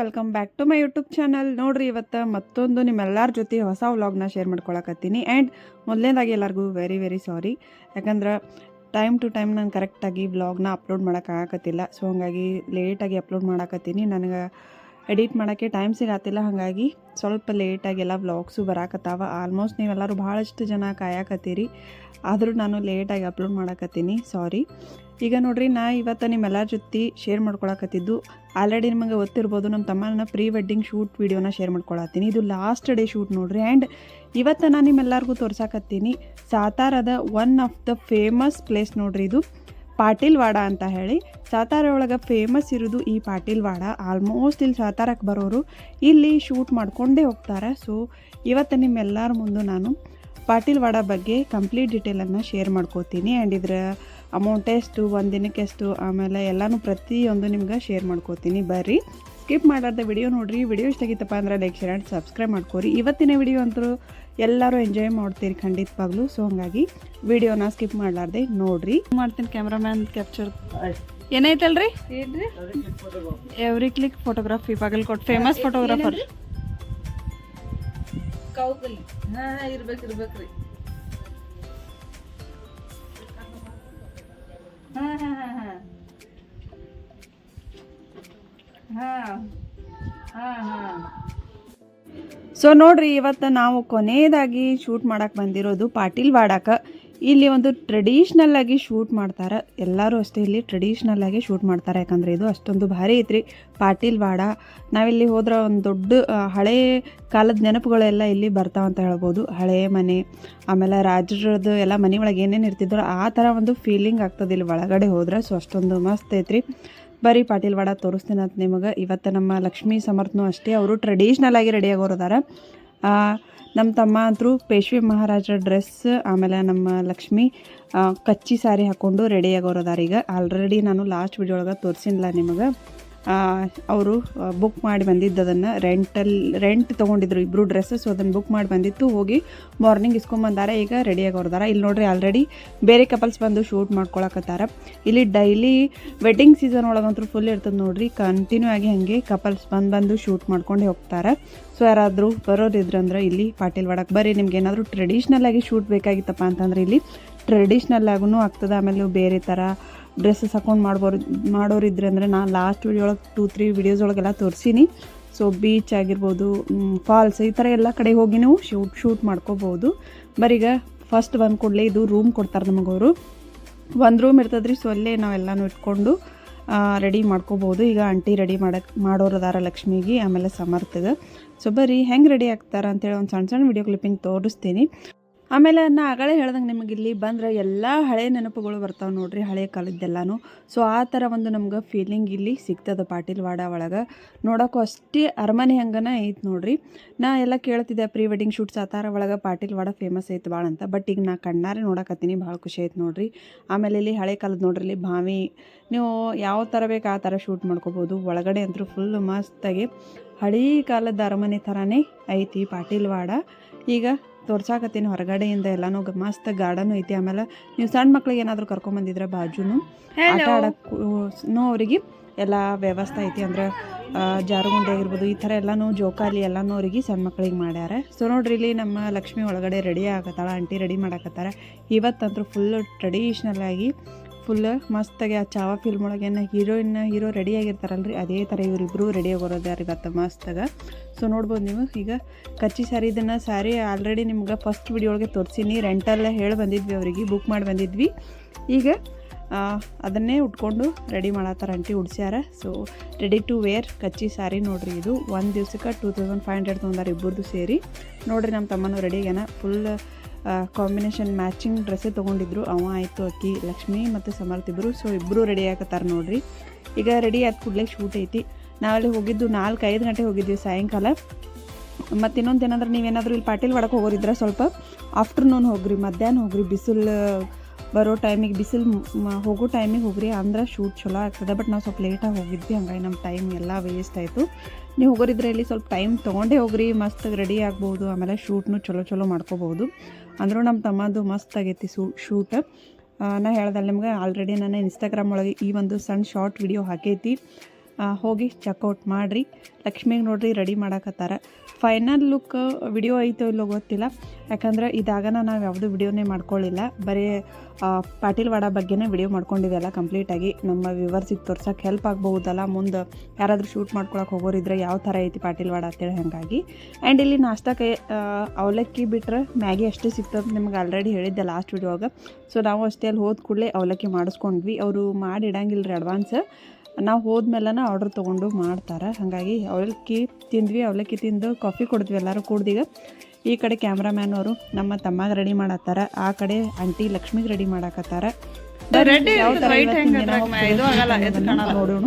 Welcome back to my YouTube channel. ನೋಡ್ರಿ, ಇವತ್ತು ಮತ್ತೊಂದು ನಿಮ್ಮೆಲ್ಲರ ಜೊತೆ ಹೊಸ ವ್ಲಾಗ್ನ ಶೇರ್ ಮಾಡ್ಕೊಳಕತ್ತೀನಿ. ಆ್ಯಂಡ್ ಮೊದಲನೇದಾಗಿ ಎಲ್ಲರಿಗೂ ವೆರಿ ವೆರಿ ಸಾರಿ ಯಾಕಂದ್ರೆ ಟೈಮ್ ಟು ಟೈಮ್ ನಾನು ಕರೆಕ್ಟಾಗಿ ವ್ಲಾಗ್ನ ಅಪ್ಲೋಡ್ ಮಾಡೋಕ್ಕಾಗತ್ತಿಲ್ಲ ಸೊ ಹಾಗಾಗಿ ಲೇಟಾಗಿ ಅಪ್ಲೋಡ್ ಮಾಡಾಕತ್ತೀನಿ. ನನಗೆ ಎಡಿಟ್ ಮಾಡೋಕ್ಕೆ ಟೈಮ್ ಸಿಗತ್ತಿಲ್ಲ ಹಾಗಾಗಿ ಸ್ವಲ್ಪ ಲೇಟಾಗಿ ಎಲ್ಲ ವ್ಲಾಗ್ಸು ಬರಾಕತ್ತಾವ. ಆಲ್ಮೋಸ್ಟ್ ನೀವೆಲ್ಲರೂ ಭಾಳಷ್ಟು ಜನ ಕಾಯಕತ್ತೀರಿ. ಆದರೂ ನಾನು ಲೇಟಾಗಿ ಅಪ್ಲೋಡ್ ಮಾಡಕತ್ತೀನಿ ಸಾರಿ ಈಗ ನೋಡ್ರಿ, ನಾ ಇವತ್ತು ನಿಮ್ಮೆಲ್ಲರ ಜೊತೆ ಶೇರ್ ಮಾಡ್ಕೊಳಕತ್ತಿದ್ದು ಆಲ್ರೆಡಿ ನಿಮಗೆ ಗೊತ್ತಿರ್ಬೋದು ನಮ್ಮ ತಮ್ಮನ ಪ್ರೀ ವೆಡ್ಡಿಂಗ್ ಶೂಟ್ ವೀಡಿಯೋನ ಶೇರ್ ಮಾಡ್ಕೊಳತ್ತೀನಿ. ಇದು ಲಾಸ್ಟ್ ಡೇ ಶೂಟ್ ನೋಡ್ರಿ ಆ್ಯಂಡ್ ಇವತ್ತು ನಾನು ನಿಮ್ಮೆಲ್ಲರಿಗೂ ತೋರ್ಸಾಕತ್ತೀನಿ ಸಾತಾರದ one of the famous place ನೋಡ್ರಿ ಇದು. ಪಾಟೀಲ್ ವಾಡ ಅಂತ ಹೇಳಿ ಸಾತಾರ ಒಳಗೆ ಫೇಮಸ್ ಇರೋದು ಈ ಪಾಟೀಲ್ ವಾಡ ಆಲ್ಮೋಸ್ಟ್ ಇಲ್ಲಿ ಸಾತಾರಕ್ಕೆ ಬರೋರು ಇಲ್ಲಿ ಶೂಟ್ ಮಾಡ್ಕೊಂಡೇ ಹೋಗ್ತಾರೆ. ಸೊ ಇವತ್ತು ನಿಮ್ಮೆಲ್ಲರ ಮುಂದೆ ನಾನು ಪಾಟೀಲ್ ವಾಡ ಬಗ್ಗೆ ಕಂಪ್ಲೀಟ್ ಡೀಟೇಲನ್ನು ಶೇರ್ ಮಾಡ್ಕೋತೀನಿ. ಆ್ಯಂಡ್ ಇದರ ಅಮೌಂಟ್ ಎಷ್ಟು, ಒಂದು ದಿನಕ್ಕೆ ಎಷ್ಟು, ಆಮೇಲೆ ಎಲ್ಲನೂ ಪ್ರತಿಯೊಂದು ನಿಮ್ಗೆ ಶೇರ್ ಮಾಡ್ಕೋತೀನಿ. ಬರ್ರಿ. ಸ್ಕಿಪ್ ಮಾಡಾರ್ದ ವಿಡಿಯೋ ನೋಡ್ರಿ. ವಿಡಿಯೋ ಇಷ್ಟ ಆಗಿತ್ತಪ್ಪ ಅಂದ್ರೆ ಲೈಕ್ ಶೇರ್ ಆ್ಯಂಡ್ ಸಬ್ಸ್ಕ್ರೈಬ್ ಮಾಡ್ಕೋರಿ. ಇವತ್ತಿನ ವಿಡಿಯೋ ಅಂತೂ ಎಲ್ಲರೂ ಎಂಜಾಯ್ ಮಾಡ್ತೀರಿ ಖಂಡಿತವಾಗ್ಲೂ. ಸೊ ಹಂಗಾಗಿ ವಿಡಿಯೋನ ಸ್ಕಿಪ್ ಮಾಡಲಾರ್ದೆ ನೋಡ್ರಿ. ಮಾಡ್ತೀನಿ ಕ್ಯಾಮ್ರಾಮ್ಯಾನ್ ಕ್ಯಾಪ್ಚರ್ ಏನೈತಲ್ರಿ ಏನ್ರಿ? ಎವ್ರಿ ಕ್ಲಿಕ್ ಫೋಟೋಗ್ರಾಫಿ ಕೊಟ್ಟು ಫೇಮಸ್ ಫೋಟೋಗ್ರಾಫರ್ ಕೌಕಲಿ ಹಾ ಇರ್ಬೇಕು ಇರ್ಬೇಕ್ರಿ. ಸೊ ನೋಡ್ರಿ, ಇವತ್ತು ನಾವು ಕೊನೆಯದಾಗಿ ಶೂಟ್ ಮಾಡಕ್ಕೆ ಬಂದಿರೋದು ಪಾಟೀಲ್ ವಾಡಕ್ಕೆ ಇಲ್ಲಿ ಒಂದು ಟ್ರೆಡಿಷ್ನಲ್ ಆಗಿ ಶೂಟ್ ಮಾಡ್ತಾರೆ. ಎಲ್ಲರೂ ಅಷ್ಟೇ ಇಲ್ಲಿ ಟ್ರೆಡಿಷ್ನಲ್ ಆಗಿ ಶೂಟ್ ಮಾಡ್ತಾರೆ. ಯಾಕಂದರೆ ಇದು ಅಷ್ಟೊಂದು ಭಾರಿ ಐತ್ರಿ. ಪಾಟೀಲ್ ವಾಡ ನಾವಿಲ್ಲಿ ಹೋದ್ರೆ ಒಂದು ದೊಡ್ಡ ಹಳೆ ಕಾಲದ ನೆನಪುಗಳೆಲ್ಲ ಇಲ್ಲಿ ಬರ್ತಾವಂತ ಹೇಳ್ಬೋದು. ಹಳೆ ಮನೆ, ಆಮೇಲೆ ರಾಜರದ್ದು ಎಲ್ಲ ಮನೆ ಒಳಗೆ ಏನೇನು ಇರ್ತಿದ್ರು ಆ ಥರ ಒಂದು ಫೀಲಿಂಗ್ ಆಗ್ತದೆ ಇಲ್ಲಿ ಒಳಗಡೆ ಹೋದ್ರೆ. ಸೊ ಅಷ್ಟೊಂದು ಮಸ್ತ್ ಐತ್ರಿ. ಬರೀ ಪಾಟೀಲ್ ವಾಡ ತೋರಿಸ್ತೀನಿ ಅಂತ ನಿಮಗೆ. ಇವತ್ತು ನಮ್ಮ ಲಕ್ಷ್ಮೀ ಸಮರ್ಥನೂ ಅಷ್ಟೇ. ಅವರು ಟ್ರೆಡಿಷ್ನಲ್ ಆಗಿ ರೆಡಿ ಆಗೋರದಾರ ನಮ್ಮ ತಮ್ಮ ಅಂತರೂ ಪೇಶ್ವೆ ಮಹಾರಾಜರ ಡ್ರೆಸ್ ಆಮೇಲೆ ನಮ್ಮ ಲಕ್ಷ್ಮಿ ಕಚ್ಚಿ ಸಾರಿ ಹಾಕ್ಕೊಂಡು ರೆಡಿ ಆಗೋರದಾರ ಈಗ ಆಲ್ರೆಡಿ ನಾನು ಲಾಸ್ಟ್ ವಿಡಿಯೋ ಒಳಗೆ ತೋರಿಸಿಲ್ಲ ನಿಮಗೆ. ಅವರು ಬುಕ್ ಮಾಡಿ ಬಂದಿದ್ದು ಅದನ್ನು ರೆಂಟಲ್ಲಿ ರೆಂಟ್ ತೊಗೊಂಡಿದ್ರು ಇಬ್ಬರು ಡ್ರೆಸ್ಸಸ್ ಅದನ್ನು ಬುಕ್ ಮಾಡಿ ಬಂದಿತ್ತು. ಹೋಗಿ ಮಾರ್ನಿಂಗ್ ಇಸ್ಕೊಂಬಂದಾರ, ಈಗ ರೆಡಿಯಾಗಿ ಹೊರದಾರ ಇಲ್ಲಿ ನೋಡ್ರಿ ಆಲ್ರೆಡಿ ಬೇರೆ ಕಪಲ್ಸ್ ಬಂದು ಶೂಟ್ ಮಾಡ್ಕೊಳಕತ್ತಾರ. ಇಲ್ಲಿ ಡೈಲಿ ವೆಡ್ಡಿಂಗ್ ಸೀಸನ್ ಒಳಗಂತೂ ಫುಲ್ ಇರ್ತದೆ ನೋಡ್ರಿ. ಕಂಟಿನ್ಯೂ ಆಗಿ ಹಾಗೆ ಕಪಲ್ಸ್ ಬಂದು ಬಂದು ಶೂಟ್ ಮಾಡ್ಕೊಂಡು ಹೋಗ್ತಾರೆ. ಸೊ ಯಾರಾದರೂ ಬರೋರು ಇದ್ರಂದ್ರೆ ಇಲ್ಲಿ ಪಾಟೀಲ್ ವಡಕ್ಕೆ ಬರೀ ನಿಮ್ಗೆ ಏನಾದರೂ ಟ್ರೆಡಿಷ್ನಲ್ ಆಗಿ ಶೂಟ್ ಬೇಕಾಗಿತ್ತಪ್ಪ ಅಂತಂದ್ರೆ ಇಲ್ಲಿ ಟ್ರೆಡಿಷ್ನಲ್ ಆಗೂ ಆಗ್ತದೆ. ಆಮೇಲೆ ಬೇರೆ ಥರ ಡ್ರೆಸ್ಸಸ್ ಹಾಕೊಂಡು ಮಾಡ್ಬೋರು ಮಾಡೋರು ಇದ್ರೆ ಅಂದರೆ ನಾನು ಲಾಸ್ಟ್ ವಿಡಿಯೋ ಒಳಗೆ ಟೂ ತ್ರೀ ವಿಡಿಯೋಸ್ ಒಳಗೆಲ್ಲ ತೋರಿಸೀನಿ. ಸೊ ಬೀಚ್ ಆಗಿರ್ಬೋದು ಫಾಲ್ಸ್ ಈ ಥರ ಎಲ್ಲ ಕಡೆ ಹೋಗಿ ನೀವು ಶೂಟ್ ಶೂಟ್ ಮಾಡ್ಕೋಬೋದು. ಬರೀಗ ಫಸ್ಟ್ ಬಂದ ಕೂಡಲೇ ಇದು ರೂಮ್ ಕೊಡ್ತಾರೆ ನಮಗವರು ಒಂದು ರೂಮ್ ಇರ್ತದ್ರಿ ಸೊ ಅಲ್ಲೇ ನಾವೆಲ್ಲನೂ ಇಟ್ಕೊಂಡು ರೆಡಿ ಮಾಡ್ಕೋಬೋದು. ಈಗ ಆಂಟಿ ರೆಡಿ ಮಾಡಕ್ಕೆ ಮಾಡೋರು ಅದಾರ ಲಕ್ಷ್ಮಿಗೆ, ಆಮೇಲೆ ಸಮರ್ಥಗೆ. ಸೊ ಬರೀ ಹೆಂಗೆ ರೆಡಿ ಆಗ್ತಾರ ಅಂತೇಳಿ ಒಂದು ಸಣ್ಣ ಸಣ್ಣ ವಿಡಿಯೋ ಕ್ಲಿಪ್ಪಿಂಗ್ ತೋರಿಸ್ತೀನಿ. ಆಮೇಲೆ ನಾ ಆಗಲೇ ಹೇಳ್ದಂಗೆ ನಿಮಗೆ ಇಲ್ಲಿ ಬಂದ್ರೆ ಎಲ್ಲ ಹಳೆ ನೆನಪುಗಳು ಬರ್ತಾವೆ ನೋಡ್ರಿ, ಹಳೆ ಕಾಲದ್ದೆಲ್ಲನೂ. ಸೊ ಆ ಥರ ಒಂದು ನಮ್ಗೆ ಫೀಲಿಂಗ್ ಇಲ್ಲಿ ಸಿಗ್ತದೆ ಪಾಟೀಲ್ ವಾಡ ಒಳಗೆ. ನೋಡೋಕ್ಕೂ ಅಷ್ಟೇ ಅರಮನೆ ಹಂಗನ ಐತೆ ನೋಡ್ರಿ. ನಾ ಎಲ್ಲ ಕೇಳ್ತಿದ್ದೆ, ಪ್ರೀ ವೆಡ್ಡಿಂಗ್ ಶೂಟ್ಸ್ ಆ ಥರ ಒಳಗೆ ಪಾಟೀಲ್ ವಾಡ ಫೇಮಸ್ ಐತೆ ಭಾಳ ಅಂತ. ಬಟ್ ಈಗ ನಾ ಕಣ್ಣಾರೆ ನೋಡಕತ್ತೀನಿ, ಭಾಳ ಖುಷಿ ಐತೆ ನೋಡ್ರಿ. ಆಮೇಲೆ ಇಲ್ಲಿ ಹಳೆ ಕಾಲದ ನೋಡ್ರಿ, ಇಲ್ಲಿ ಭಾವಿ, ನೀವು ಯಾವ ಥರ ಬೇಕು ಆ ಥರ ಶೂಟ್ ಮಾಡ್ಕೋಬೋದು. ಒಳಗಡೆ ಅಂತೂ ಫುಲ್ ಮಸ್ತಾಗಿ ಹಳೇ ಕಾಲದ ಅರಮನೆ ಥರನೇ ಐತಿ ಪಾಟೀಲ್ ವಾಡ ಈಗ ತೋರ್ಸಾಕತ್ತೀನಿ ಹೊರಗಡೆಯಿಂದ ಎಲ್ಲಾನು ಮಸ್ತ್ ಗಾರ್ಡನ್ ಐತಿ. ಆಮೇಲೆ ನೀವು ಸಣ್ಣ ಮಕ್ಳಿಗೆ ಏನಾದರೂ ಕರ್ಕೊಂಬಂದಿದ್ರೆ ಬಾಜುನು. ಆಟ ಆಡಕ್ಕೂ ಅವ್ರಿಗೆ ಎಲ್ಲ ವ್ಯವಸ್ಥೆ ಐತಿ ಅಂದ್ರೆ ಜಾರುಗುಂಡಿ ಜಾರುಗುಂಡೆ ಆಗಿರ್ಬೋದು ಈ ಥರ ಎಲ್ಲಾನು ಜೋಕಾಲಿ ಎಲ್ಲಾನು ಅವ್ರಿಗೆ ಸಣ್ಣ ಮಕ್ಳಿಗೆ ಮಾಡ್ಯಾರ. ಸೊ ನೋಡ್ರಿ ಇಲ್ಲಿ ನಮ್ಮ ಲಕ್ಷ್ಮಿ ಒಳಗಡೆ ರೆಡಿ ಆಗತ್ತಾಳ ಆಂಟಿ ರೆಡಿ ಮಾಡಾಕತ್ತಾರ. ಇವತ್ತಂತೂ ಫುಲ್ ಟ್ರೆಡಿಷ್ನಲ್ ಆಗಿ ಫುಲ್ ಮಸ್ತಾಗಿ ಆ ಚಾವ ಫಿಲ್ಮ್ ಒಳಗೆ ಹೀರೋಯಿನ್ ಹೀರೋ ರೆಡಿ ಆಗಿರ್ತಾರಲ್ರಿ, ಅದೇ ಥರ ಇವರಿಬ್ಬರು ರೆಡಿ ಆಗೋರದಾರ ಇವತ್ತು ಮಸ್ತಾಗ. ಸೊ ನೋಡ್ಬೋದು ನೀವು, ಈಗ ಕಚ್ಚಿ ಸ್ಯಾರಿ ಇದನ್ನು ಸ್ಯಾರಿ ಆಲ್ರೆಡಿ ನಿಮ್ಗೆ ಫಸ್ಟ್ ವಿಡಿಯೋ ಒಳಗೆ ತೋರಿಸೀನಿ ರೆಂಟಲ್ಲ ಹೇಳಿ ಬಂದಿದ್ವಿ ಅವರಿಗೆ ಬುಕ್ ಮಾಡಿ ಬಂದಿದ್ವಿ. ಈಗ ಅದನ್ನೇ ಉಟ್ಕೊಂಡು ರೆಡಿ ಮಾಡತ್ತಾರ aunty ಉಡ್ಸ್ಯಾರ. So ready to wear Kutchi sari ನೋಡ್ರಿ ಇದು, ಒಂದು ದಿವ್ಸಕ್ಕೆ ಟೂ ತೌಸಂಡ್ ಫೈವ್ ಹಂಡ್ರೆಡ್ ತೊಗೊಂಡಾರ ಇಬ್ಬರದು ಸೇರಿ. ನೋಡ್ರಿ ನಮ್ಮ ತಮ್ಮನೂ ರೆಡಿ ಆಗ್ಯಾನ ಫುಲ್ ಕಾಂಬಿನೇಷನ್ ಮ್ಯಾಚಿಂಗ್ ಡ್ರೆಸ್ಸೇ ತೊಗೊಂಡಿದ್ರು. ಅವ ಆಯಿತು, ಅಕ್ಕಿ, ಲಕ್ಷ್ಮಿ ಮತ್ತು ಸಮರ್ಥ ಇಬ್ಬರು ಸೊ ಇಬ್ಬರು ರೆಡಿ ಆಗತ್ತಾರೆ ನೋಡ್ರಿ. ಈಗ ರೆಡಿ ಆದ ಕೂಡಲೇ ಶೂಟ್ ಐತಿ. ನಾವಲ್ಲಿ ಹೋಗಿದ್ದು ನಾಲ್ಕು ಐದು ಗಂಟೆ ಹೋಗಿದ್ವಿ ಸಾಯಂಕಾಲ. ಮತ್ತು ಇನ್ನೊಂದು ಏನಂದ್ರೆ ನೀವೇನಾದರೂ ಇಲ್ಲಿ ಪಾಟೀಲ್ ಒಡಕ್ಕೆ ಹೋಗೋರಿದ್ರೆ ಸ್ವಲ್ಪ ಆಫ್ಟರ್ನೂನ್ ಹೋಗ್ರಿ, ಮಧ್ಯಾಹ್ನ ಹೋಗ್ರಿ. ಬಿಸಿಲು, ಬರೋ ಟೈಮಿಗೆ ಬಿಸಿಲು ಹೋಗೋ ಟೈಮಿಗೆ ಹೋಗ್ರಿ. ಅಂದ್ರೆ ಶೂಟ್ ಚಲೋ ಆಗ್ತದೆ. ಬಟ್ ನಾವು ಸ್ವಲ್ಪ ಲೇಟಾಗಿ ಹೋಗಿದ್ವಿ. ಹಂಗಾಗಿ ನಮ್ಮ ಟೈಮ್ ಎಲ್ಲ ವೇಸ್ಟ್ ಆಯಿತು. ನೀವು ಹೋಗೋರಿದ್ರೆ ಇಲ್ಲಿ ಸ್ವಲ್ಪ ಟೈಮ್ ತೊಗೊಂಡೇ ಹೋಗ್ರಿ. ಮಸ್ತ್ ರೆಡಿ ಆಗ್ಬೋದು. ಆಮೇಲೆ ಶೂಟ್ನು ಚಲೋ ಚಲೋ ಮಾಡ್ಕೋಬೋದು. ಅಂದರೂ ನಮ್ಮ ತಮ್ಮದು ಮಸ್ತ್ ಆಗೈತಿ ಸೂ ಶೂಟ್ ನಾ ಹೇಳ್ದಲ್ಲ ನಿಮ್ಗೆ ಆಲ್ರೆಡಿ ನಾನು ಇನ್ಸ್ಟಾಗ್ರಾಮ್ ಒಳಗೆ ಈ ಒಂದು ಸಣ್ಣ ಶಾರ್ಟ್ ವಿಡಿಯೋ ಹಾಕೈತಿ. ಹೋಗಿ ಚೆಕ್ಔಟ್ ಮಾಡಿರಿ. ಲಕ್ಷ್ಮಿಗೆ ನೋಡ್ರಿ ರೆಡಿ ಮಾಡಕತ್ತಾರ. ಫೈನಲ್ ಲುಕ್ ವಿಡಿಯೋ ಐತೋ ಇಲ್ಲೋ ಗೊತ್ತಿಲ್ಲ. ಯಾಕಂದ್ರೆ ಇದಾಗನ ನಾವು ಯಾವುದೂ ವಿಡಿಯೋನೇ ಮಾಡ್ಕೊಳ್ಳಿಲ್ಲ ಬರೀ ಪಾಟೀಲ್ ವಾಡ ಬಗ್ಗೆನೇ ವಿಡಿಯೋ ಮಾಡ್ಕೊಂಡಿದ್ದೆಲ್ಲ ಕಂಪ್ಲೀಟಾಗಿ ನಮ್ಮ ವ್ಯೂವರ್ಸಿಗೆ ತೋರ್ಸೋಕೆ ಹೆಲ್ಪ್ ಆಗ್ಬಹುದಲ್ಲ. ಮುಂದೆ ಯಾರಾದರೂ ಶೂಟ್ ಮಾಡ್ಕೊಳಕ್ಕೆ ಹೋಗೋರಿದ್ರೆ ಯಾವ ಥರ ಐತಿ ಪಾಟೀಲ್ ವಾಡ ಅಂತೇಳಿ ಹಾಗಾಗಿ. ಆ್ಯಂಡ್ ಇಲ್ಲಿ ನಾಷ್ಟಕ್ಕೆ ಅವಲಕ್ಕಿ ಬಿಟ್ಟರೆ ಮ್ಯಾಗಿ ಅಷ್ಟೇ ಸಿಗ್ತದೆ ನಿಮ್ಗೆ ಆಲ್ರೆಡಿ ಹೇಳಿದ್ದೆ ಲಾಸ್ಟ್ ವಿಡಿಯೋಗ ಸೊ ನಾವು ಅಷ್ಟೇ ಅಲ್ಲಿ ಹೋದ ಕೂಡಲೇ ಅವಲಕ್ಕಿ ಮಾಡಿಸ್ಕೊಂಡ್ವಿ. ಅವರು ಮಾಡಿ ಇಡಂಗಿಲ್ಲ ರೀ ಅಡ್ವಾನ್ಸ್ ನಾವು ಹೋದ್ಮೇಲೆ ಆರ್ಡ್ರ್ ತೊಗೊಂಡು ಮಾಡ್ತಾರೆ. ಹಾಗಾಗಿ ಅವಲಕ್ಕಿ ತಿಂದ್ವಿ ಅವಲಕ್ಕಿ ತಿಂದು ಕಾಫಿ ಕೊಡ್ತೀವಿ ಎಲ್ಲರೂ ಕುಡ್ದೀಗ. ಈ ಕಡೆ ಕ್ಯಾಮ್ರಾಮ್ಯಾನ್ ಅವರು ನಮ್ಮ ತಮ್ಮಗೆ ರೆಡಿ ಮಾಡತ್ತಾರ. ಆ ಕಡೆ ಆಂಟಿ ಲಕ್ಷ್ಮಿಗೆ ರೆಡಿ ಮಾಡಾಕತ್ತಾರ. ನೋಡೋಣ.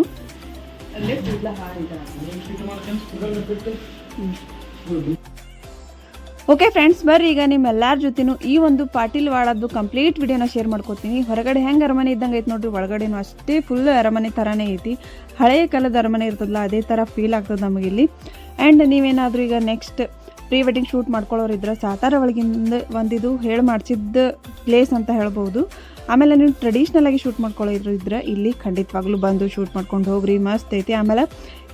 ನೋಡೋಣ ಓಕೆ ಫ್ರೆಂಡ್ಸ್ ಬರ್ರಿ ಈಗ ನಿಮ್ಮೆಲ್ಲರ ಜೊತೆನೂ ಈ ಒಂದು ಪಾಟೀಲ್ ವಾಡದ್ದು ಕಂಪ್ಲೀಟ್ ವಿಡಿಯೋನ ಶೇರ್ ಮಾಡ್ಕೋತೀನಿ. ಹೊರಗಡೆ ಹೆಂಗೆ ಅರಮನೆ ಇದ್ದಂಗೆ ಐತೆ ನೋಡ್ರಿ, ಒಳಗಡೆನೂ ಅಷ್ಟೇ ಫುಲ್ ಅರಮನೆ ಥರನೇ ಐತಿ. ಹಳೆಯ ಕಾಲದ ಅರಮನೆ ಇರ್ತದಲ್ಲ, ಅದೇ ಥರ ಫೀಲ್ ಆಗ್ತದೆ ನಮಗಿಲ್ಲಿ ಆ್ಯಂಡ್ ನೀವೇನಾದರೂ ಈಗ ನೆಕ್ಸ್ಟ್ ಪ್ರೀ ವೆಡ್ಡಿಂಗ್ ಶೂಟ್ ಮಾಡ್ಕೊಳ್ಳೋರು ಇದ್ರೆ ಸಾತಾರ ಒಳಗಿಂದ ಒಂದಿದು ಹೇಳಿ ಮಾಡಿಸಿದ್ದ ಪ್ಲೇಸ್ ಅಂತ ಹೇಳ್ಬೋದು. ಆಮೇಲೆ ನೀವು ಟ್ರೆಡಿಷ್ನಲ್ ಆಗಿ ಶೂಟ್ ಮಾಡ್ಕೊಳ್ಳೋದ್ರು ಇದ್ರೆ ಇಲ್ಲಿ ಖಂಡಿತವಾಗ್ಲೂ ಬಂದು ಶೂಟ್ ಮಾಡ್ಕೊಂಡು ಹೋಗ್ರಿ, ಮಸ್ತ್ ಐತಿ. ಆಮೇಲೆ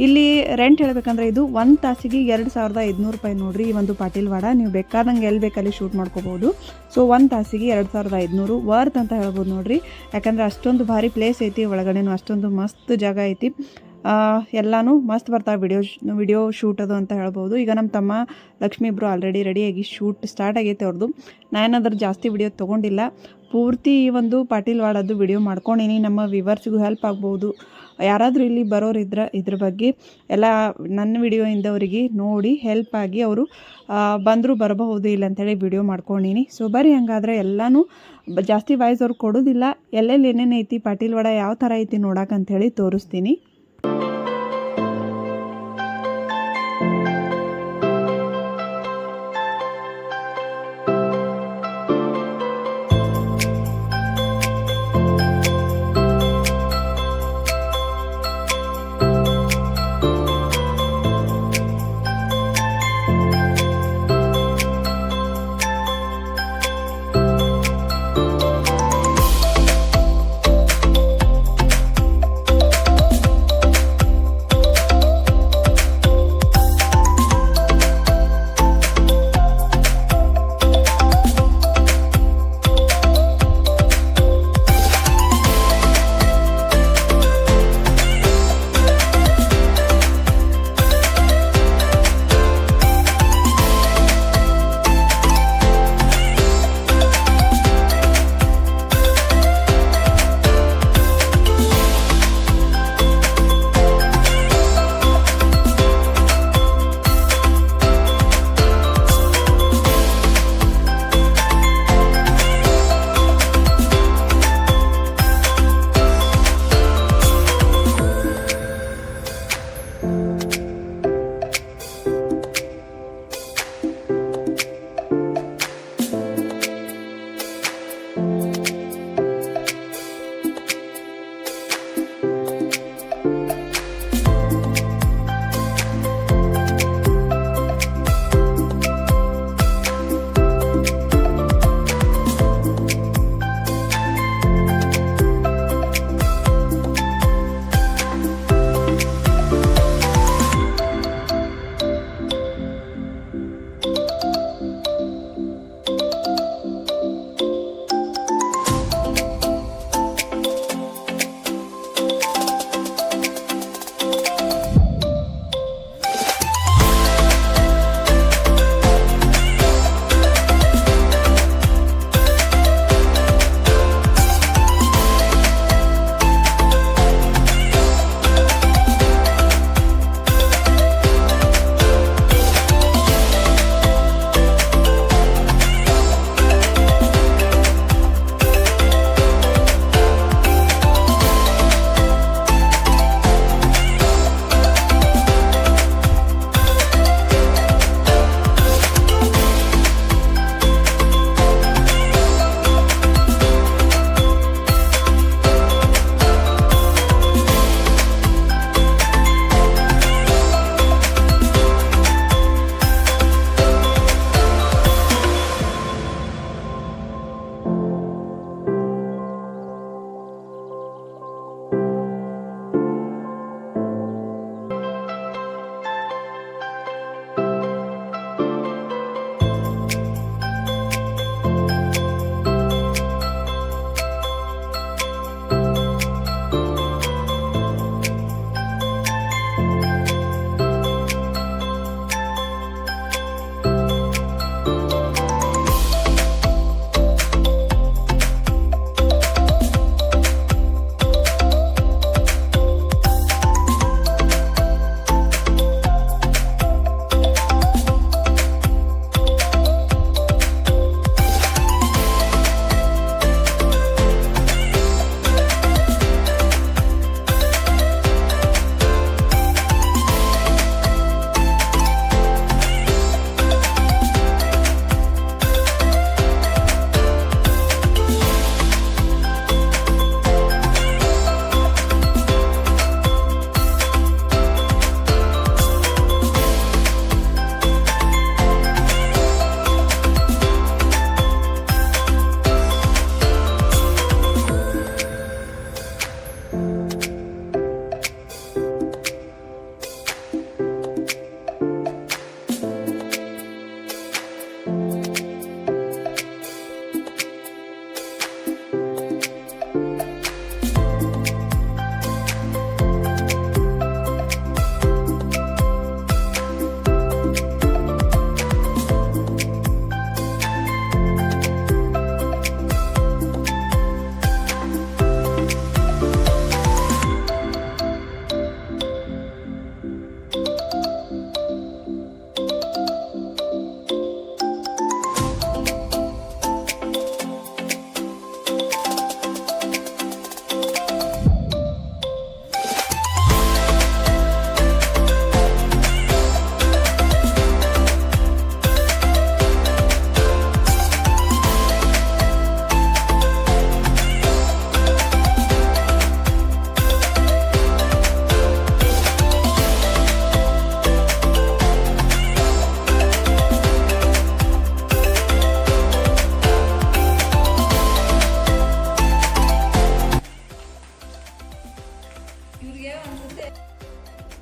ಇಲ್ಲಿ ರೆಂಟ್ ಹೇಳಬೇಕಂದ್ರೆ ಇದು ಒಂದು ತಾಸಿಗೆ ಎರಡು ಸಾವಿರದ ಐದುನೂರು ರೂಪಾಯಿ ನೋಡ್ರಿ ಈ ಒಂದು ಪಾಟೀಲ್ ವಾಡ ನೀವು ಬೇಕಾದಂಗೆ ಎಲ್ಲಿ ಬೇಕಲ್ಲಿ ಶೂಟ್ ಮಾಡ್ಕೋಬೋದು. ಸೊ ಒಂದು ತಾಸಿಗೆ ಎರಡು ಸಾವಿರದ ಐದುನೂರು ವರ್ತ್ ಅಂತ ಹೇಳ್ಬೋದು ನೋಡ್ರಿ. ಯಾಕಂದ್ರೆ ಅಷ್ಟೊಂದು ಭಾರಿ ಪ್ಲೇಸ್ ಐತಿ, ಒಳಗಡೆನೂ ಅಷ್ಟೊಂದು ಮಸ್ತ್ ಜಾಗ ಐತಿ. ಎಲ್ಲನೂ ಮಸ್ತ್ ಬರ್ತಾವೆ ವಿಡಿಯೋ ವಿಡಿಯೋ ಶೂಟ್ ಅದು ಅಂತ ಹೇಳ್ಬೋದು. ಈಗ ನಮ್ಮ ತಮ್ಮ ಲಕ್ಷ್ಮಿ ಇಬ್ಬರು ಆಲ್ರೆಡಿ ರೆಡಿಯಾಗಿ ಶೂಟ್ ಸ್ಟಾರ್ಟ್ ಆಗೈತೆ ಅವ್ರದ್ದು ನಾನೇನಾದ್ರೂ ಜಾಸ್ತಿ ವಿಡಿಯೋ ತೊಗೊಂಡಿಲ್ಲ. ಪೂರ್ತಿ ಈ ಒಂದು ಪಾಟೀಲ್ ವಾಡದ್ದು ವಿಡಿಯೋ ಮಾಡ್ಕೊಂಡಿನಿ. ನಮ್ಮ ವಿವರ್ಸ್ಗೂ ಹೆಲ್ಪ್ ಆಗ್ಬೋದು. ಯಾರಾದರೂ ಇಲ್ಲಿ ಬರೋರು ಇದ್ರ ಬಗ್ಗೆ ಎಲ್ಲ ನನ್ನ ವಿಡಿಯೋಯಿಂದವರಿಗೆ ನೋಡಿ ಹೆಲ್ಪ್ ಆಗಿ ಅವರು ಬಂದರೂ ಬರಬಹುದು ಇಲ್ಲ ಅಂತೇಳಿ ವಿಡಿಯೋ ಮಾಡ್ಕೊಂಡೀನಿ. ಸೊ ಬರೀ ಹಂಗಾದ್ರೆ ಎಲ್ಲನೂ ಜಾಸ್ತಿ ವಾಯ್ಸ್ ಅವ್ರು ಕೊಡೋದಿಲ್ಲ. ಎಲ್ಲೆಲ್ಲಿ ಏನೇನು ಐತಿ, ಪಾಟೀಲ್ ವಡ ಯಾವ ಥರ ಐತಿ ನೋಡಕ್ಕಂಥೇಳಿ ತೋರಿಸ್ತೀನಿ.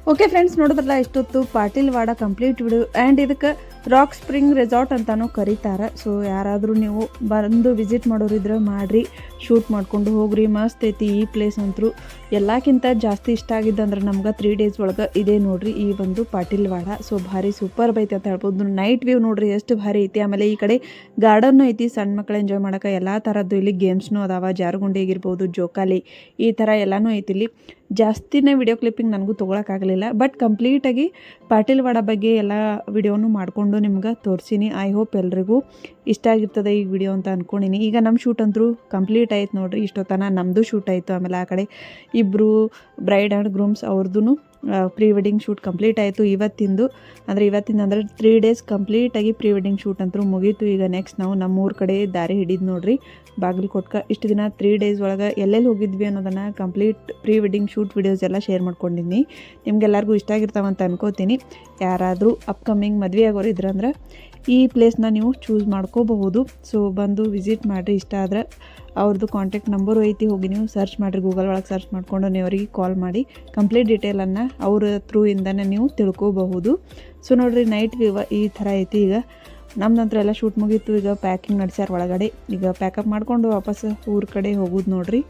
ಓಕೆ ಫ್ರೆಂಡ್ಸ್ ನೋಡಿದ್ರಲ್ಲ ಇಷ್ಟೊತ್ತು Patil Wada complete video and ಇದಕ್ಕೆ ರಾಕ್ ಸ್ಪ್ರಿಂಗ್ ರೆಸಾರ್ಟ್ ಅಂತಾನೂ ಕರೀತಾರೆ. ಸೊ ಯಾರಾದರೂ ನೀವು ಬಂದು ವಿಸಿಟ್ ಮಾಡೋರಿದ್ರೆ ಮಾಡಿರಿ ಶೂಟ್ ಮಾಡಿಕೊಂಡು ಹೋಗ್ರಿ. ಮಸ್ತ್ ಐತಿ ಈ ಪ್ಲೇಸ್ ಅಂತೂ. ಎಲ್ಲಕ್ಕಿಂತ ಜಾಸ್ತಿ ಇಷ್ಟ ಆಗಿದ್ದಂದ್ರೆ ನಮ್ಗೆ ತ್ರೀ ಡೇಸ್ ಒಳಗೆ ಇದೆ ನೋಡ್ರಿ ಈ ಒಂದು ಪಾಟೀಲ್ ವಾಡ ಸೊ ಭಾರಿ ಸೂಪರ್ ಐತಿ ಅಂತ ಹೇಳ್ಬೋದು. ನೈಟ್ ವ್ಯೂ ನೋಡ್ರಿ ಎಷ್ಟು ಭಾರಿ ಐತಿ. ಆಮೇಲೆ ಈ ಕಡೆ ಗಾರ್ಡನ್ನು ಐತಿ, ಸಣ್ಣ ಮಕ್ಕಳು ಎಂಜಾಯ್ ಮಾಡೋಕೆ ಎಲ್ಲ ಥರದ್ದು ಇಲ್ಲಿ ಗೇಮ್ಸ್ನೂ ಅದಾವ. ಜಾರುಗುಂಡಿ ಆಗಿರ್ಬೋದು, ಜೋಕಾಲಿ ಈ ಥರ ಎಲ್ಲನೂ ಐತಿ ಇಲ್ಲಿ. ಜಾಸ್ತಿನೇ ವಿಡಿಯೋ ಕ್ಲಿಪ್ಪಿಂಗ್ ನನಗೂ ತೊಗೊಳಕ್ಕಾಗಲಿಲ್ಲ ಬಟ್ ಕಂಪ್ಲೀಟಾಗಿ ಪಾಟೀಲ್ವಾಡ ಬಗ್ಗೆ ಎಲ್ಲ ವಿಡಿಯೋನು ಮಾಡಿಕೊಂಡು ನಿಮ್ಗೆ ತೋರಿಸೀನಿ. ಐ ಹೋಪ್ ಎಲ್ರಿಗೂ ಇಷ್ಟ ಆಗಿರ್ತದೆ ಈ ವಿಡಿಯೋ ಅಂತ ಅಂದ್ಕೊಂಡಿನಿ ಈಗ ನಮ್ಮ ಶೂಟ್ ಅಂತೂ ಕಂಪ್ಲೀಟ್ ಆಯ್ತು ನೋಡ್ರಿ. ಇಷ್ಟೊತ್ತನ ನಮ್ಮದು ಶೂಟ್ ಆಯಿತು. ಆಮೇಲೆ ಆ ಕಡೆ ಇಬ್ಬರು ಬ್ರೈಡ್ ಆ್ಯಂಡ್ ಗ್ರೂಮ್ಸ್ ಅವ್ರದ್ದು ಪ್ರೀ ವೆಡ್ಡಿಂಗ್ ಶೂಟ್ ಕಂಪ್ಲೀಟ್ ಆಯಿತು ಇವತ್ತಿಂದು. ಅಂದರೆ ಇವತ್ತಿಂದ ಅಂದರೆ ತ್ರೀ ಡೇಸ್ ಕಂಪ್ಲೀಟಾಗಿ ಪ್ರೀ ವೆಡ್ಡಿಂಗ್ ಶೂಟ್ ಅಂತೂ ಮುಗೀತು. ಈಗ ನೆಕ್ಸ್ಟ್ ನಾವು ನಮ್ಮೂರ ಕಡೆ ದಾರಿ ಹಿಡಿದು ನೋಡ್ರಿ. ಬಾಗಲಕೋಟ್ಕ ಇಷ್ಟು ದಿನ ತ್ರೀ ಡೇಸ್ ಒಳಗೆ ಎಲ್ಲೆಲ್ಲಿ ಹೋಗಿದ್ವಿ ಅನ್ನೋದನ್ನು complete pre wedding shoot videos ಎಲ್ಲ ಶೇರ್ ಮಾಡ್ಕೊಂಡಿದ್ದೀನಿ ನಿಮ್ಗೆಲ್ಲರಿಗೂ ಇಷ್ಟ ಆಗಿರ್ತಾವಂತ ಅನ್ಕೋತೀನಿ. ಯಾರಾದರೂ ಅಪ್ಕಮಿಂಗ್ ಮದುವೆ ಆಗೋರು ಇದ್ರಂದ್ರೆ ಈ ಪ್ಲೇಸ್ನ ನೀವು ಚೂಸ್ ಮಾಡ್ಕೋಬಹುದು. ಸೊ ಬಂದು ವಿಸಿಟ್ ಮಾಡಿರಿ ಇಷ್ಟ ಆದ್ರೆ. ಅವ್ರದ್ದು ಕಾಂಟ್ಯಾಕ್ಟ್ ನಂಬರು ಐತಿ, ಹೋಗಿ ನೀವು ಸರ್ಚ್ ಮಾಡಿರಿ ಗೂಗಲ್ ಒಳಗೆ ಸರ್ಚ್ ಮಾಡಿಕೊಂಡು ನೀವು ಅವರಿಗೆ ಕಾಲ್ ಮಾಡಿ ಕಂಪ್ಲೀಟ್ ಡೀಟೇಲನ್ನು ಅವ್ರ ಥ್ರೂ ಇಂದನೇ ನೀವು ತಿಳ್ಕೊಬಹುದು. ಸೊ ನೋಡಿರಿ ನೈಟ್ ವಿವ ಈ ಥರ ಐತಿ ಈಗ. ನಮ್ಮ ಎಲ್ಲ ಶೂಟ್ ಮುಗೀತು, ಈಗ ಪ್ಯಾಕಿಂಗ್ ನಡ್ಸ್ಯಾರ ಒಳಗಡೆ. ಈಗ ಪ್ಯಾಕಪ್ ಮಾಡಿಕೊಂಡು ವಾಪಸ್ ಊರ ಕಡೆ ಹೋಗೋದು ನೋಡ್ರಿ.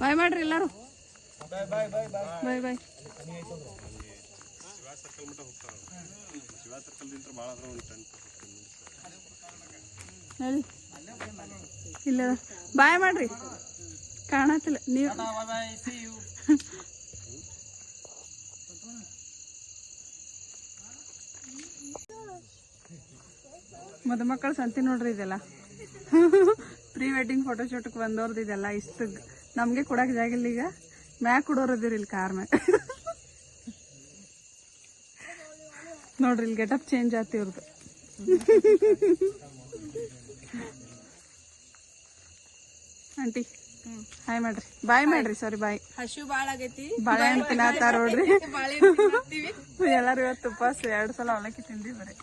ಬಾಯ್ ಮಾಡ್ರಿ ಎಲ್ಲರೂ. ಬಾಯ್ ಬಾಯ್ ಇಲ್ಲ ಬಾಯ್ ಮಾಡ್ರಿ ಕಾಣತ್ತಿಲ್ಲ. ನೀವು ಮದುಮಕ್ಕಳ ಸಂತಿ ನೋಡ್ರಿ ಇದೆಲ್ಲ. ಪ್ರೀ ವೆಡ್ಡಿಂಗ್ ಫೋಟೋಶೂಟ್ಗೆ ಬಂದವ್ರದ್ದು ಇದೆಲ್ಲ. ಇಷ್ಟು ನಮಗೆ ಕೊಡಕ್ಕೆ ಜಾಗ ಇಲ್ಲ ಈಗ. ಮ್ಯಾಕ್ ಕೊಡೋರದಿರಿ ಇಲ್ಲಿ ಕಾರ್ ಮ್ಯಾಗ. ನೋಡ್ರಿ ಇಲ್ಲಿ ಗೆಟಪ್ ಚೇಂಜ್ ಆತಿ ಇವ್ರದ್ದು ಆಂಟಿ ಹಾಯ್ ಮಾಡ್ರಿ. ಬಾಯ್ ಮಾಡ್ರಿ ಸಾರಿ ಬಾಯ್ ಹಶು ಬಾಳ ಆಗೈತಿ. ಬಾಳೆಹಣ್ಣು ತಿನ್ನತ್ತಾರ ನೋಡ್ರಿ. ಎಲ್ಲಾರು ಇವತ್ತು ಉಪವಾಸ ಎರಡು ಸಲ ಅವಲಕ್ಕಿ ತಿಂದಿ ಬರೀ.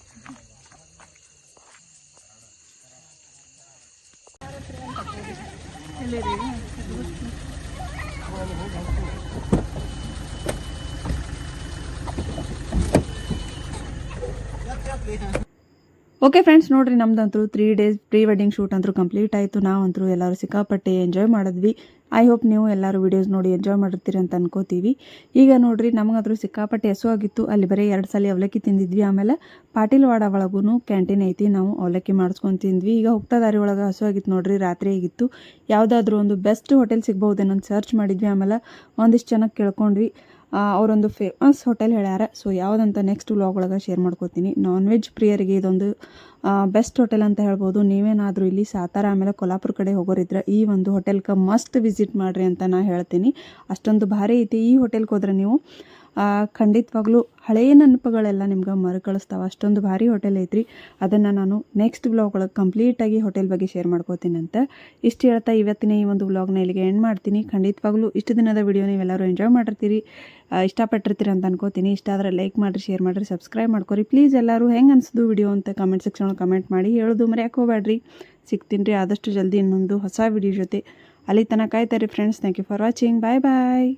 ಎಲ್ಲಿರಿ ಓಕೆ ಫ್ರೆಂಡ್ಸ್ ನೋಡ್ರಿ, ನಮ್ದಂತೂ three days pre wedding shoot ಅಂತೂ ಕಂಪ್ಲೀಟ್ ಆಯಿತು. ನಾವಂತೂ ಎಲ್ಲರೂ ಸಿಕ್ಕಾಪಟ್ಟೆ ಎಂಜಾಯ್ ಮಾಡಿದ್ವಿ. ಐ ಹೋಪ್ ನೀವು ಎಲ್ಲರೂ ವೀಡಿಯೋಸ್ ನೋಡಿ ಎಂಜಾಯ್ ಮಾಡಿರ್ತೀರಿ ಅಂತ ಅನ್ಕೋತೀವಿ. ಈಗ ನೋಡ್ರಿ, ನಮಗಾದ್ರೂ ಸಿಕ್ಕಾಪಟ್ಟೆ ಹೆಸು ಆಗಿತ್ತು. ಅಲ್ಲಿ ಬರೀ ಎರಡು ಸಲ ಅವಲಕ್ಕಿ ತಿಂದಿದ್ವಿ. ಆಮೇಲೆ ಪಾಟೀಲ್ ವಾಡ ಒಳಗೂ ಕ್ಯಾಂಟೀನ್ ಐತಿ. ನಾವು ಅವಲಕ್ಕಿ ಮಾಡಿಸ್ಕೊಂಡು ತಿಂದ್ವಿ. ಈಗ ಹೋಗ್ತಾ ದಾರಿ ಒಳಗೆ ಹಸು ಆಗಿತ್ತು ನೋಡ್ರಿ, ರಾತ್ರಿ ಆಗಿತ್ತು. ಯಾವುದಾದ್ರೂ ಒಂದು ಬೆಸ್ಟ್ ಹೋಟೆಲ್ ಸಿಗ್ಬಹುದೇನೋ ಸರ್ಚ್ ಮಾಡಿದ್ವಿ. ಆಮೇಲೆ ಒಂದಿಷ್ಟು ಜನಕ್ಕೆ ಕೇಳ್ಕೊಂಡ್ವಿ. ಅವರೊಂದು ಫೇಮಸ್ ಹೋಟೆಲ್ ಹೇಳ್ಯಾರ. ಸೊ ಯಾವುದಂತ ನೆಕ್ಸ್ಟ್ ವ್ಲಾಗ್ ಒಳಗೆ ಶೇರ್ ಮಾಡ್ಕೋತೀನಿ. ನಾನ್ ವೆಜ್ ಪ್ರಿಯರಿಗೆ ಇದೊಂದು ಬೆಸ್ಟ್ ಹೋಟೆಲ್ ಅಂತ ಹೇಳ್ಬೋದು. ನೀವೇನಾದರೂ ಇಲ್ಲಿ ಸಾತಾರ ಆಮೇಲೆ ಕೊಲ್ಲಾಪುರ ಕಡೆ ಹೋಗೋರಿದ್ರೆ ಈ ಒಂದು ಹೋಟೆಲ್ಗೆ ಮಸ್ಟ್ ವಿಸಿಟ್ ಮಾಡಿರಿ ಅಂತ ನಾ ಹೇಳ್ತೀನಿ. ಅಷ್ಟೊಂದು ಭಾರಿ ಐತಿ. ಈ ಹೋಟೆಲ್ಗೆ ಹೋದ್ರೆ ನೀವು ಖಂಡಿತವಾಗ್ಲೂ ಹಳೆಯ ನೆನಪುಗಳೆಲ್ಲ ನಿಮ್ಗೆ ಮರುಕಳಿಸ್ತಾವೆ. ಅಷ್ಟೊಂದು ಭಾರಿ ಹೋಟೆಲ್ ಐತ್ರಿ. ಅದನ್ನು ನಾನು ನೆಕ್ಸ್ಟ್ ವ್ಲಾಗ್ ಒಳಗೆ ಕಂಪ್ಲೀಟಾಗಿ ಹೋಟೆಲ್ ಬಗ್ಗೆ ಶೇರ್ ಮಾಡ್ಕೋತೀನಿ ಅಂತ ಇಷ್ಟು ಹೇಳ್ತಾ ಇವತ್ತಿನ ಈ ಒಂದು ವ್ಲಾಗ್ನ ಇಲ್ಲಿಗೆ ಎಂಡ್ ಮಾಡ್ತೀನಿ. ಖಂಡಿತವಾಗ್ಲೂ ಇಷ್ಟು ದಿನದ ವಿಡಿಯೋ ನೀವೆಲ್ಲರೂ ಎಂಜಾಯ್ ಮಾಡಿರ್ತೀರಿ ಇಷ್ಟಪಟ್ಟಿರ್ತೀರಿ ಅಂತ ಅನ್ಕೋತೀನಿ. ಇಷ್ಟ ಆದರೆ ಲೈಕ್ ಮಾಡಿರಿ ಶೇರ್ ಮಾಡಿರಿ ಸಬ್ಸ್ಕ್ರೈಬ್ ಮಾಡ್ಕೊರಿ. ಪ್ಲೀಸ್ ಎಲ್ಲರೂ ಹೆಂಗೆ ಅನಿಸ್ದು ವಿಡಿಯೋ ಅಂತ ಕಮೆಂಟ್ ಸೆಕ್ಷನ್ ಕಮೆಂಟ್ ಮಾಡಿ. ಹೇಳೋದು ಮರೆಯಕ್ಕೆ ಹೋಗ್ಬೇಡ್ರಿ. ಸಿಗ್ತೀನಿ ರೀ. ಆದಷ್ಟು ಜಲ್ದಿ ಇನ್ನೊಂದು ಹೊಸ ವಿಡಿಯೋ ಜೊತೆ. ಅಲ್ಲಿ ತನಕ ಕಾಯ್ತಾರೆ friends thank you for watching bye bye